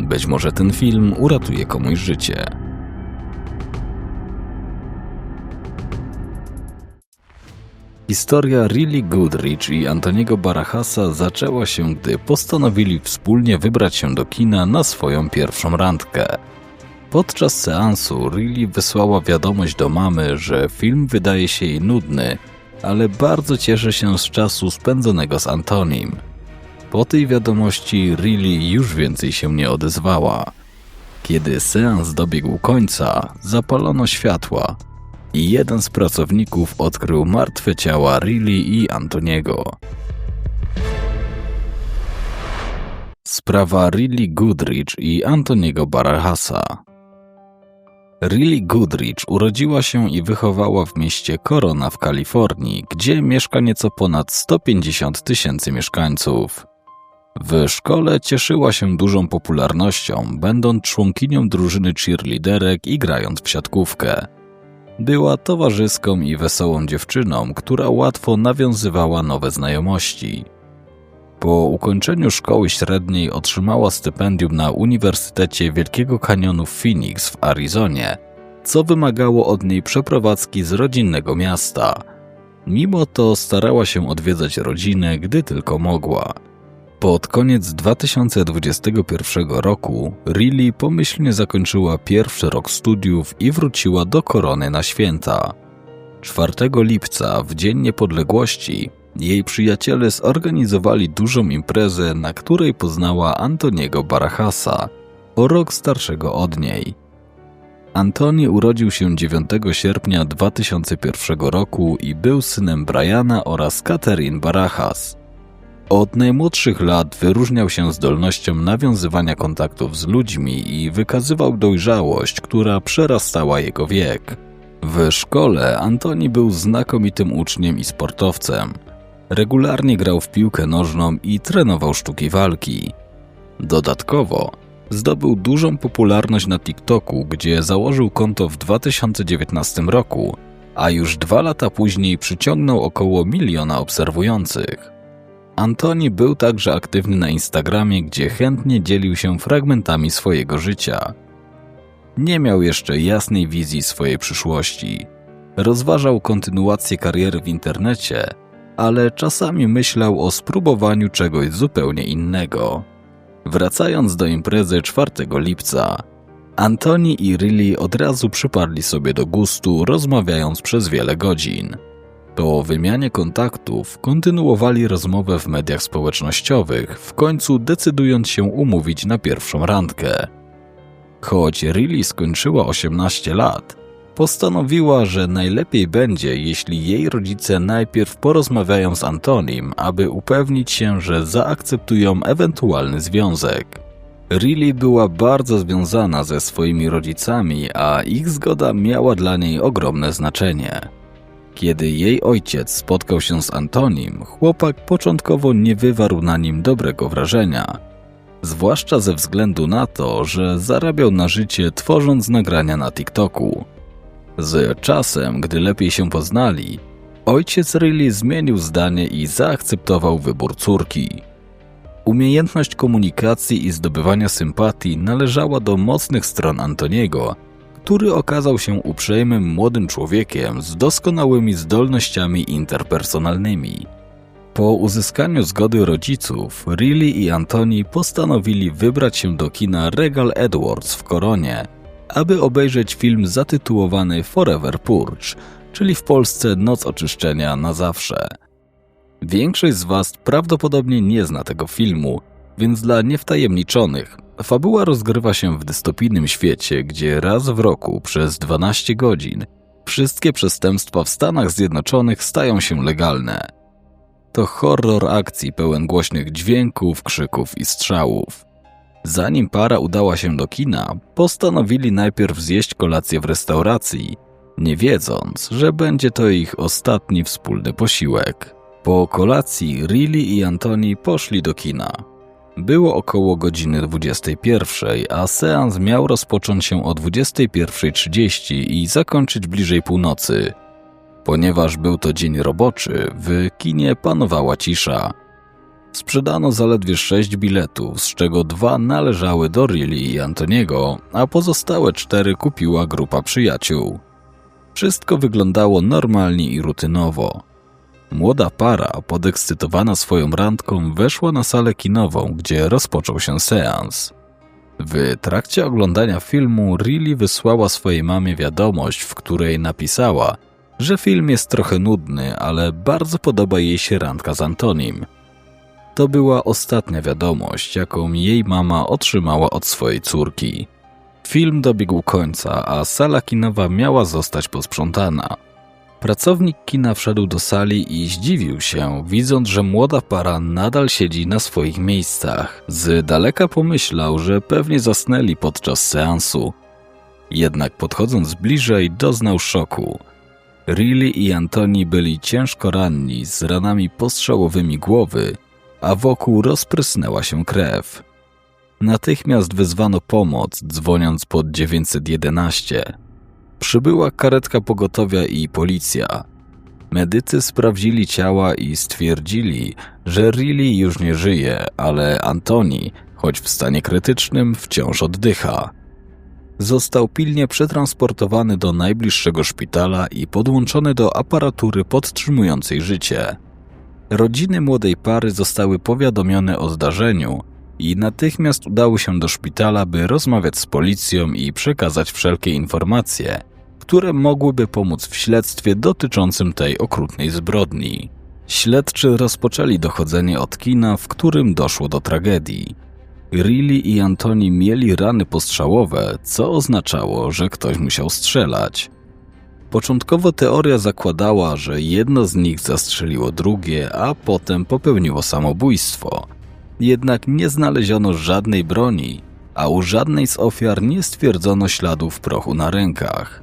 Być może ten film uratuje komuś życie. Historia Riley Goodrich i Antoniego Barahasa zaczęła się, gdy postanowili wspólnie wybrać się do kina na swoją pierwszą randkę. Podczas seansu Riley wysłała wiadomość do mamy, że film wydaje się jej nudny, ale bardzo cieszy się z czasu spędzonego z Antonim. Po tej wiadomości Riley już więcej się nie odezwała. Kiedy seans dobiegł końca, zapalono światła i jeden z pracowników odkrył martwe ciała Riley i Antoniego. Sprawa Riley Goodrich i Antoniego Barahasa. Riley Goodrich urodziła się i wychowała w mieście Corona w Kalifornii, gdzie mieszka nieco ponad 150 tysięcy mieszkańców. W szkole cieszyła się dużą popularnością, będąc członkinią drużyny cheerleaderek i grając w siatkówkę. Była towarzyską i wesołą dziewczyną, która łatwo nawiązywała nowe znajomości. Po ukończeniu szkoły średniej otrzymała stypendium na Uniwersytecie Wielkiego Kanionu w Phoenix w Arizonie, co wymagało od niej przeprowadzki z rodzinnego miasta. Mimo to starała się odwiedzać rodzinę, gdy tylko mogła. Pod koniec 2021 roku Riley pomyślnie zakończyła pierwszy rok studiów i wróciła do korony na święta. 4 lipca, w Dzień Niepodległości, jej przyjaciele zorganizowali dużą imprezę, na której poznała Antoniego Barahasa, o rok starszego od niej. Antoni urodził się 9 sierpnia 2001 roku i był synem Briana oraz Catherine Barahas. Od najmłodszych lat wyróżniał się zdolnością nawiązywania kontaktów z ludźmi i wykazywał dojrzałość, która przerastała jego wiek. W szkole Antoni był znakomitym uczniem i sportowcem. Regularnie grał w piłkę nożną i trenował sztuki walki. Dodatkowo zdobył dużą popularność na TikToku, gdzie założył konto w 2019 roku, a już dwa lata później przyciągnął około miliona obserwujących. Antoni był także aktywny na Instagramie, gdzie chętnie dzielił się fragmentami swojego życia. Nie miał jeszcze jasnej wizji swojej przyszłości. Rozważał kontynuację kariery w internecie, ale czasami myślał o spróbowaniu czegoś zupełnie innego. Wracając do imprezy 4 lipca, Antoni i Riley od razu przyparli sobie do gustu, rozmawiając przez wiele godzin. Po wymianie kontaktów kontynuowali rozmowę w mediach społecznościowych, w końcu decydując się umówić na pierwszą randkę. Choć Riley skończyła 18 lat, postanowiła, że najlepiej będzie, jeśli jej rodzice najpierw porozmawiają z Antonim, aby upewnić się, że zaakceptują ewentualny związek. Riley była bardzo związana ze swoimi rodzicami, a ich zgoda miała dla niej ogromne znaczenie. Kiedy jej ojciec spotkał się z Antonim, chłopak początkowo nie wywarł na nim dobrego wrażenia. Zwłaszcza ze względu na to, że zarabiał na życie tworząc nagrania na TikToku. Z czasem, gdy lepiej się poznali, ojciec Riley zmienił zdanie i zaakceptował wybór córki. Umiejętność komunikacji i zdobywania sympatii należała do mocnych stron Antoniego, który okazał się uprzejmym młodym człowiekiem z doskonałymi zdolnościami interpersonalnymi. Po uzyskaniu zgody rodziców, Riley i Antoni postanowili wybrać się do kina Regal Edwards w Koronie, aby obejrzeć film zatytułowany Forever Purge, czyli w Polsce Noc Oczyszczenia na zawsze. Większość z Was prawdopodobnie nie zna tego filmu, więc dla niewtajemniczonych Fabuła rozgrywa się w dystopijnym świecie, gdzie raz w roku przez 12 godzin wszystkie przestępstwa w Stanach Zjednoczonych stają się legalne. To horror akcji pełen głośnych dźwięków, krzyków i strzałów. Zanim para udała się do kina, postanowili najpierw zjeść kolację w restauracji, nie wiedząc, że będzie to ich ostatni wspólny posiłek. Po kolacji Riley i Antoni poszli do kina. Było około godziny 21, a seans miał rozpocząć się o 21.30 i zakończyć bliżej północy. Ponieważ był to dzień roboczy, w kinie panowała cisza. Sprzedano zaledwie sześć biletów, z czego dwa należały do Riley i Antoniego, a pozostałe cztery kupiła grupa przyjaciół. Wszystko wyglądało normalnie i rutynowo. Młoda para, podekscytowana swoją randką, weszła na salę kinową, gdzie rozpoczął się seans. W trakcie oglądania filmu Riley wysłała swojej mamie wiadomość, w której napisała, że film jest trochę nudny, ale bardzo podoba jej się randka z Antonim. To była ostatnia wiadomość, jaką jej mama otrzymała od swojej córki. Film dobiegł końca, a sala kinowa miała zostać posprzątana. Pracownik kina wszedł do sali i zdziwił się, widząc, że młoda para nadal siedzi na swoich miejscach. Z daleka pomyślał, że pewnie zasnęli podczas seansu. Jednak podchodząc bliżej, doznał szoku. Riley i Antoni byli ciężko ranni, z ranami postrzałowymi głowy, a wokół rozprysnęła się krew. Natychmiast wezwano pomoc, dzwoniąc pod 911. Przybyła karetka pogotowia i policja. Medycy sprawdzili ciała i stwierdzili, że Riley już nie żyje, ale Antoni, choć w stanie krytycznym, wciąż oddycha. Został pilnie przetransportowany do najbliższego szpitala i podłączony do aparatury podtrzymującej życie. Rodziny młodej pary zostały powiadomione o zdarzeniu i natychmiast udały się do szpitala, by rozmawiać z policją i przekazać wszelkie informacje, które mogłyby pomóc w śledztwie dotyczącym tej okrutnej zbrodni. Śledczy rozpoczęli dochodzenie od kina, w którym doszło do tragedii. Riley i Antoni mieli rany postrzałowe, co oznaczało, że ktoś musiał strzelać. Początkowo teoria zakładała, że jedno z nich zastrzeliło drugie, a potem popełniło samobójstwo. Jednak nie znaleziono żadnej broni, a u żadnej z ofiar nie stwierdzono śladów prochu na rękach.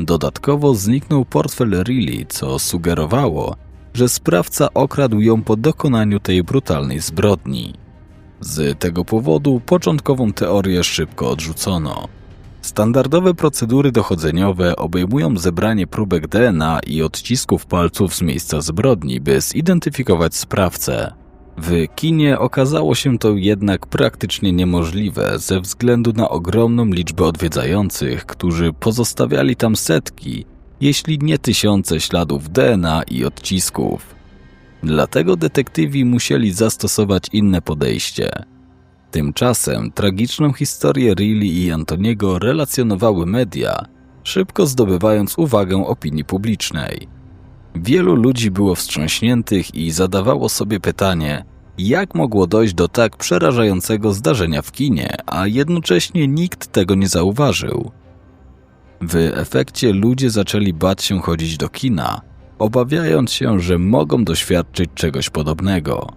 Dodatkowo zniknął portfel Riley, co sugerowało, że sprawca okradł ją po dokonaniu tej brutalnej zbrodni. Z tego powodu początkową teorię szybko odrzucono. Standardowe procedury dochodzeniowe obejmują zebranie próbek DNA i odcisków palców z miejsca zbrodni, by zidentyfikować sprawcę. W kinie okazało się to jednak praktycznie niemożliwe ze względu na ogromną liczbę odwiedzających, którzy pozostawiali tam setki, jeśli nie tysiące śladów DNA i odcisków. Dlatego detektywi musieli zastosować inne podejście. Tymczasem tragiczną historię Riley i Antoniego relacjonowały media, szybko zdobywając uwagę opinii publicznej. Wielu ludzi było wstrząśniętych i zadawało sobie pytanie, jak mogło dojść do tak przerażającego zdarzenia w kinie, a jednocześnie nikt tego nie zauważył. W efekcie ludzie zaczęli bać się chodzić do kina, obawiając się, że mogą doświadczyć czegoś podobnego.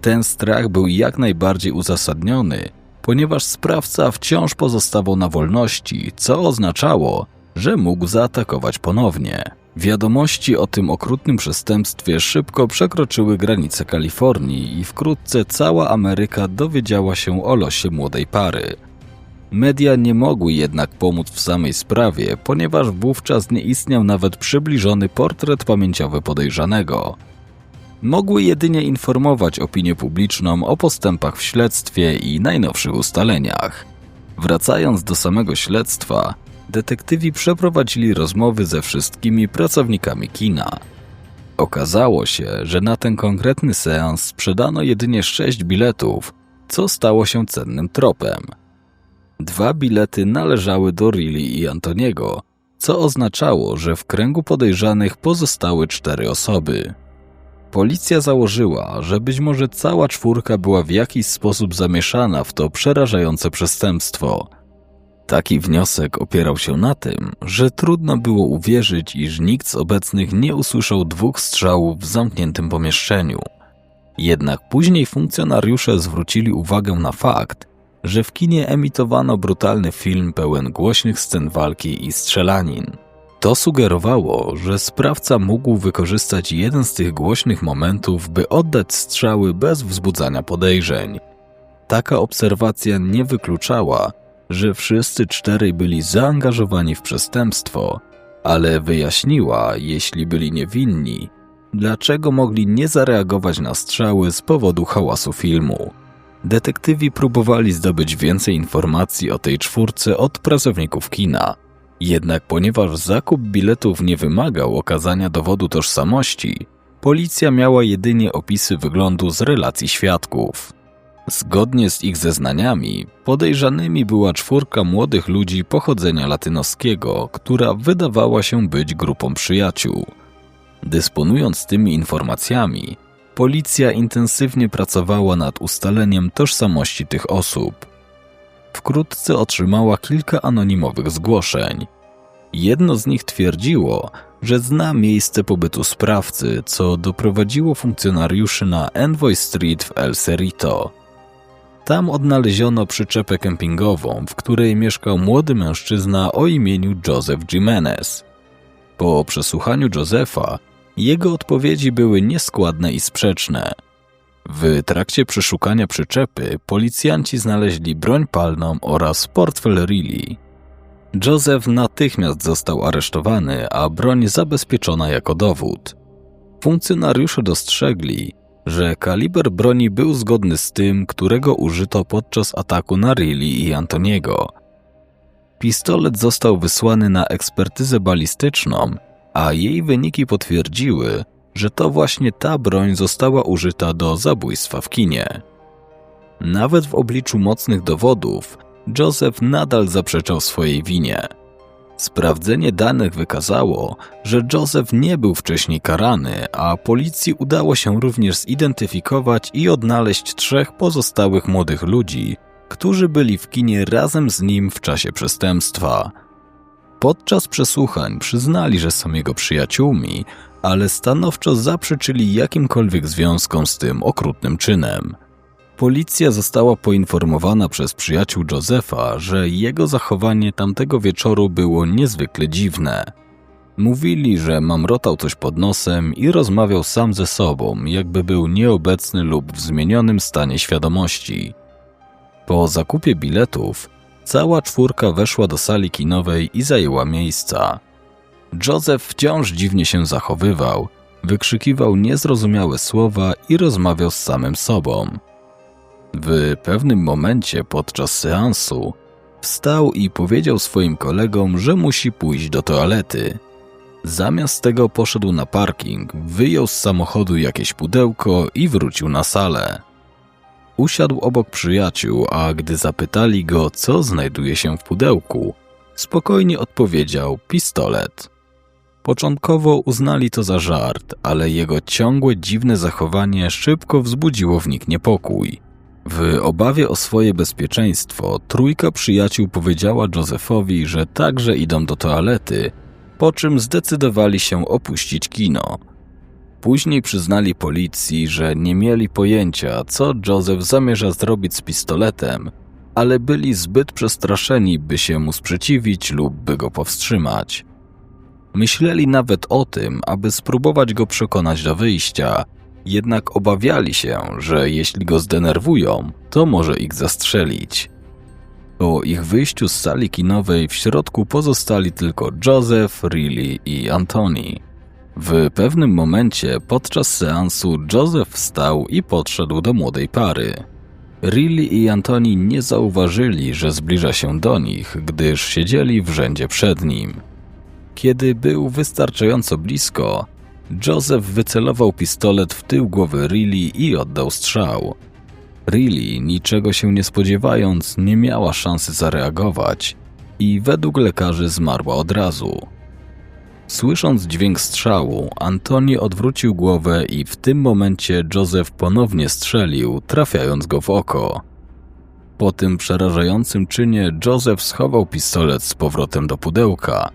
Ten strach był jak najbardziej uzasadniony, ponieważ sprawca wciąż pozostawał na wolności, co oznaczało, że mógł zaatakować ponownie. Wiadomości o tym okrutnym przestępstwie szybko przekroczyły granice Kalifornii i wkrótce cała Ameryka dowiedziała się o losie młodej pary. Media nie mogły jednak pomóc w samej sprawie, ponieważ wówczas nie istniał nawet przybliżony portret pamięciowy podejrzanego. Mogły jedynie informować opinię publiczną o postępach w śledztwie i najnowszych ustaleniach. Wracając do samego śledztwa, detektywi przeprowadzili rozmowy ze wszystkimi pracownikami kina. Okazało się, że na ten konkretny seans sprzedano jedynie sześć biletów, co stało się cennym tropem. Dwa bilety należały do Riley i Antoniego, co oznaczało, że w kręgu podejrzanych pozostały cztery osoby. Policja założyła, że być może cała czwórka była w jakiś sposób zamieszana w to przerażające przestępstwo – Taki wniosek opierał się na tym, że trudno było uwierzyć, iż nikt z obecnych nie usłyszał dwóch strzałów w zamkniętym pomieszczeniu. Jednak później funkcjonariusze zwrócili uwagę na fakt, że w kinie emitowano brutalny film pełen głośnych scen walki i strzelanin. To sugerowało, że sprawca mógł wykorzystać jeden z tych głośnych momentów, by oddać strzały bez wzbudzania podejrzeń. Taka obserwacja nie wykluczała, że wszyscy czterej byli zaangażowani w przestępstwo, ale wyjaśniła, jeśli byli niewinni, Dlaczego mogli nie zareagować na strzały z powodu hałasu filmu? Detektywi próbowali zdobyć więcej informacji o tej czwórce od pracowników kina. Jednak ponieważ zakup biletów nie wymagał okazania dowodu tożsamości, policja miała jedynie opisy wyglądu z relacji świadków. Zgodnie z ich zeznaniami, podejrzanymi była czwórka młodych ludzi pochodzenia latynoskiego, która wydawała się być grupą przyjaciół. Dysponując tymi informacjami, policja intensywnie pracowała nad ustaleniem tożsamości tych osób. Wkrótce otrzymała kilka anonimowych zgłoszeń. Jedno z nich twierdziło, że zna miejsce pobytu sprawcy, co doprowadziło funkcjonariuszy na Envoy Street w El Cerrito. Tam odnaleziono przyczepę kempingową, w której mieszkał młody mężczyzna o imieniu Joseph Jimenez. Po przesłuchaniu Josefa, jego odpowiedzi były nieskładne i sprzeczne. W trakcie przeszukania przyczepy policjanci znaleźli broń palną oraz portfel Riley. Joseph natychmiast został aresztowany, a broń zabezpieczona jako dowód. Funkcjonariusze dostrzegli, że kaliber broni był zgodny z tym, którego użyto podczas ataku na Riley i Antoniego. Pistolet został wysłany na ekspertyzę balistyczną, a jej wyniki potwierdziły, że to właśnie ta broń została użyta do zabójstwa w kinie. Nawet w obliczu mocnych dowodów, Joseph nadal zaprzeczał swojej winie. Sprawdzenie danych wykazało, że Joseph nie był wcześniej karany, a policji udało się również zidentyfikować i odnaleźć trzech pozostałych młodych ludzi, którzy byli w kinie razem z nim w czasie przestępstwa. Podczas przesłuchań przyznali, że są jego przyjaciółmi, ale stanowczo zaprzeczyli jakimkolwiek związkom z tym okrutnym czynem. Policja została poinformowana przez przyjaciół Josefa, że jego zachowanie tamtego wieczoru było niezwykle dziwne. Mówili, że mamrotał coś pod nosem i rozmawiał sam ze sobą, jakby był nieobecny lub w zmienionym stanie świadomości. Po zakupie biletów, cała czwórka weszła do sali kinowej i zajęła miejsca. Joseph wciąż dziwnie się zachowywał, wykrzykiwał niezrozumiałe słowa i rozmawiał z samym sobą. W pewnym momencie podczas seansu wstał i powiedział swoim kolegom, że musi pójść do toalety. Zamiast tego poszedł na parking, wyjął z samochodu jakieś pudełko i wrócił na salę. Usiadł obok przyjaciół, a gdy zapytali go, co znajduje się w pudełku, spokojnie odpowiedział pistolet. Początkowo uznali to za żart, ale jego ciągłe dziwne zachowanie szybko wzbudziło w nich niepokój. W obawie o swoje bezpieczeństwo, trójka przyjaciół powiedziała Josephowi, że także idą do toalety, po czym zdecydowali się opuścić kino. Później przyznali policji, że nie mieli pojęcia, co Joseph zamierza zrobić z pistoletem, ale byli zbyt przestraszeni, by się mu sprzeciwić lub by go powstrzymać. Myśleli nawet o tym, aby spróbować go przekonać do wyjścia, jednak obawiali się, że jeśli go zdenerwują, to może ich zastrzelić. Po ich wyjściu z sali kinowej w środku pozostali tylko Joseph, Riley i Antoni. W pewnym momencie podczas seansu Joseph wstał i podszedł do młodej pary. Riley i Antoni nie zauważyli, że zbliża się do nich, gdyż siedzieli w rzędzie przed nim. Kiedy był wystarczająco blisko, Joseph wycelował pistolet w tył głowy Riley i oddał strzał. Riley, niczego się nie spodziewając, nie miała szansy zareagować i według lekarzy zmarła od razu. Słysząc dźwięk strzału, Antoni odwrócił głowę i w tym momencie Joseph ponownie strzelił, trafiając go w oko. Po tym przerażającym czynie Joseph schował pistolet z powrotem do pudełka,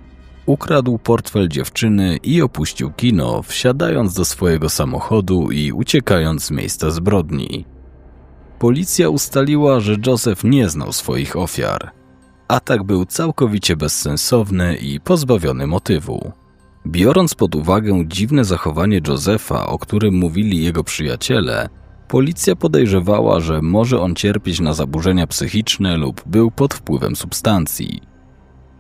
ukradł portfel dziewczyny i opuścił kino, wsiadając do swojego samochodu i uciekając z miejsca zbrodni. Policja ustaliła, że Joseph nie znał swoich ofiar. Atak był całkowicie bezsensowny i pozbawiony motywu. Biorąc pod uwagę dziwne zachowanie Josepha, o którym mówili jego przyjaciele, policja podejrzewała, że może on cierpieć na zaburzenia psychiczne lub był pod wpływem substancji.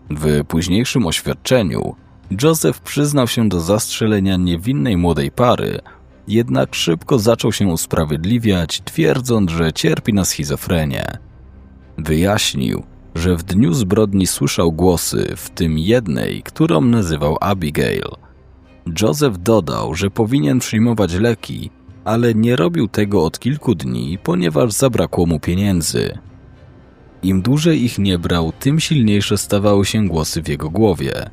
W późniejszym oświadczeniu Joseph przyznał się do zastrzelenia niewinnej młodej pary, jednak szybko zaczął się usprawiedliwiać, twierdząc, że cierpi na schizofrenię. Wyjaśnił, że w dniu zbrodni słyszał głosy, w tym jednej, którą nazywał Abigail. Joseph dodał, że powinien przyjmować leki, ale nie robił tego od kilku dni, ponieważ zabrakło mu pieniędzy. Im dłużej ich nie brał, tym silniejsze stawały się głosy w jego głowie.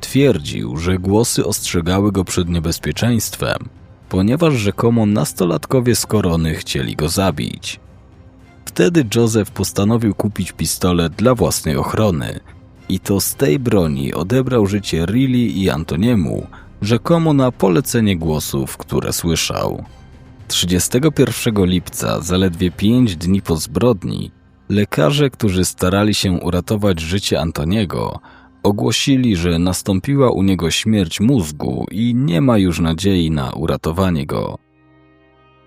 Twierdził, że głosy ostrzegały go przed niebezpieczeństwem, ponieważ rzekomo nastolatkowie z korony chcieli go zabić. Wtedy Joseph postanowił kupić pistolet dla własnej ochrony i to z tej broni odebrał życie Riley i Antoniemu, rzekomo na polecenie głosów, które słyszał. 31 lipca, zaledwie 5 dni po zbrodni, lekarze, którzy starali się uratować życie Antoniego, ogłosili, że nastąpiła u niego śmierć mózgu i nie ma już nadziei na uratowanie go.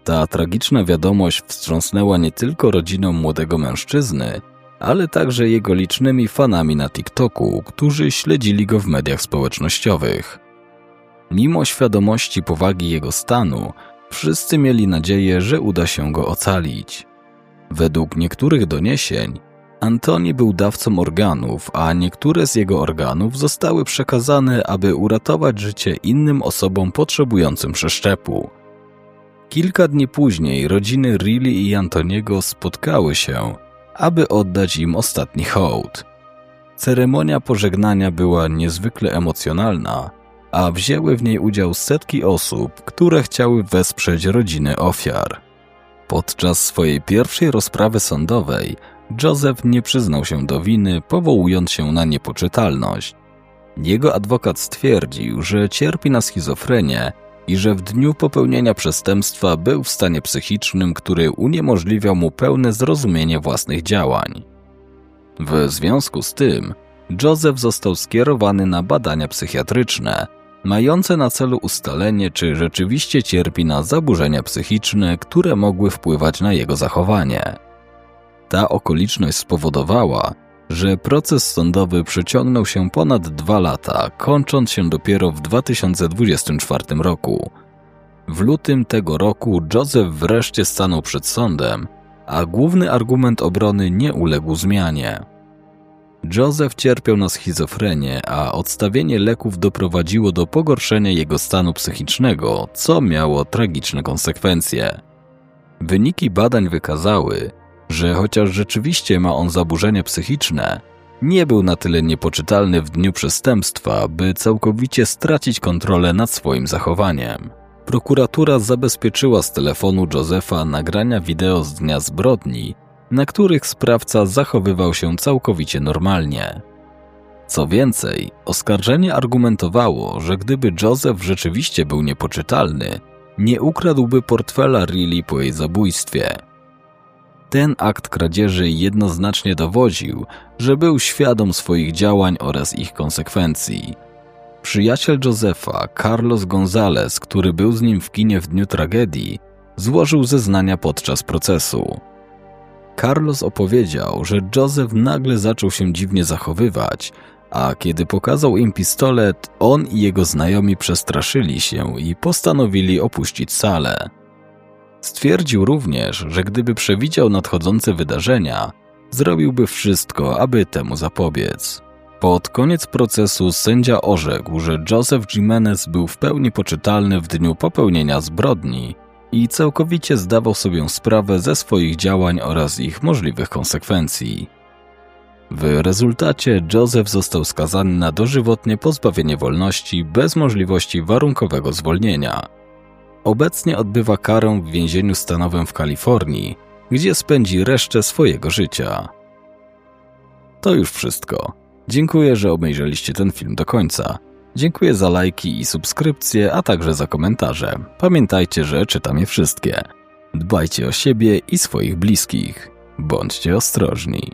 Ta tragiczna wiadomość wstrząsnęła nie tylko rodziną młodego mężczyzny, ale także jego licznymi fanami na TikToku, którzy śledzili go w mediach społecznościowych. Mimo świadomości powagi jego stanu, wszyscy mieli nadzieję, że uda się go ocalić. Według niektórych doniesień, Antoni był dawcą organów, a niektóre z jego organów zostały przekazane, aby uratować życie innym osobom potrzebującym przeszczepu. Kilka dni później rodziny Riley i Antoniego spotkały się, aby oddać im ostatni hołd. Ceremonia pożegnania była niezwykle emocjonalna, a wzięły w niej udział setki osób, które chciały wesprzeć rodziny ofiar. Podczas swojej pierwszej rozprawy sądowej Joseph nie przyznał się do winy, powołując się na niepoczytalność. Jego adwokat stwierdził, że cierpi na schizofrenię i że w dniu popełnienia przestępstwa był w stanie psychicznym, który uniemożliwiał mu pełne zrozumienie własnych działań. W związku z tym, Joseph został skierowany na badania psychiatryczne, mające na celu ustalenie, czy rzeczywiście cierpi na zaburzenia psychiczne, które mogły wpływać na jego zachowanie. Ta okoliczność spowodowała, że proces sądowy przeciągnął się ponad dwa lata, kończąc się dopiero w 2024 roku. W lutym tego roku Joseph wreszcie stanął przed sądem, a główny argument obrony nie uległ zmianie. Joseph cierpiał na schizofrenię, a odstawienie leków doprowadziło do pogorszenia jego stanu psychicznego, co miało tragiczne konsekwencje. Wyniki badań wykazały, że chociaż rzeczywiście ma on zaburzenia psychiczne, nie był na tyle niepoczytalny w dniu przestępstwa, by całkowicie stracić kontrolę nad swoim zachowaniem. Prokuratura zabezpieczyła z telefonu Josefa nagrania wideo z dnia zbrodni, na których sprawca zachowywał się całkowicie normalnie. Co więcej, oskarżenie argumentowało, że gdyby Joseph rzeczywiście był niepoczytalny, nie ukradłby portfela Riley po jej zabójstwie. Ten akt kradzieży jednoznacznie dowodził, że był świadom swoich działań oraz ich konsekwencji. Przyjaciel Josefa, Carlos González, który był z nim w kinie w dniu tragedii, złożył zeznania podczas procesu. Carlos opowiedział, że Joseph nagle zaczął się dziwnie zachowywać, a kiedy pokazał im pistolet, on i jego znajomi przestraszyli się i postanowili opuścić salę. Stwierdził również, że gdyby przewidział nadchodzące wydarzenia, zrobiłby wszystko, aby temu zapobiec. Pod koniec procesu sędzia orzekł, że Joseph Jimenez był w pełni poczytalny w dniu popełnienia zbrodni i całkowicie zdawał sobie sprawę ze swoich działań oraz ich możliwych konsekwencji. W rezultacie Joseph został skazany na dożywotnie pozbawienie wolności bez możliwości warunkowego zwolnienia. Obecnie odbywa karę w więzieniu stanowym w Kalifornii, gdzie spędzi resztę swojego życia. To już wszystko. Dziękuję, że obejrzeliście ten film do końca. Dziękuję za lajki i subskrypcje, a także za komentarze. Pamiętajcie, że czytam je wszystkie. Dbajcie o siebie i swoich bliskich. Bądźcie ostrożni.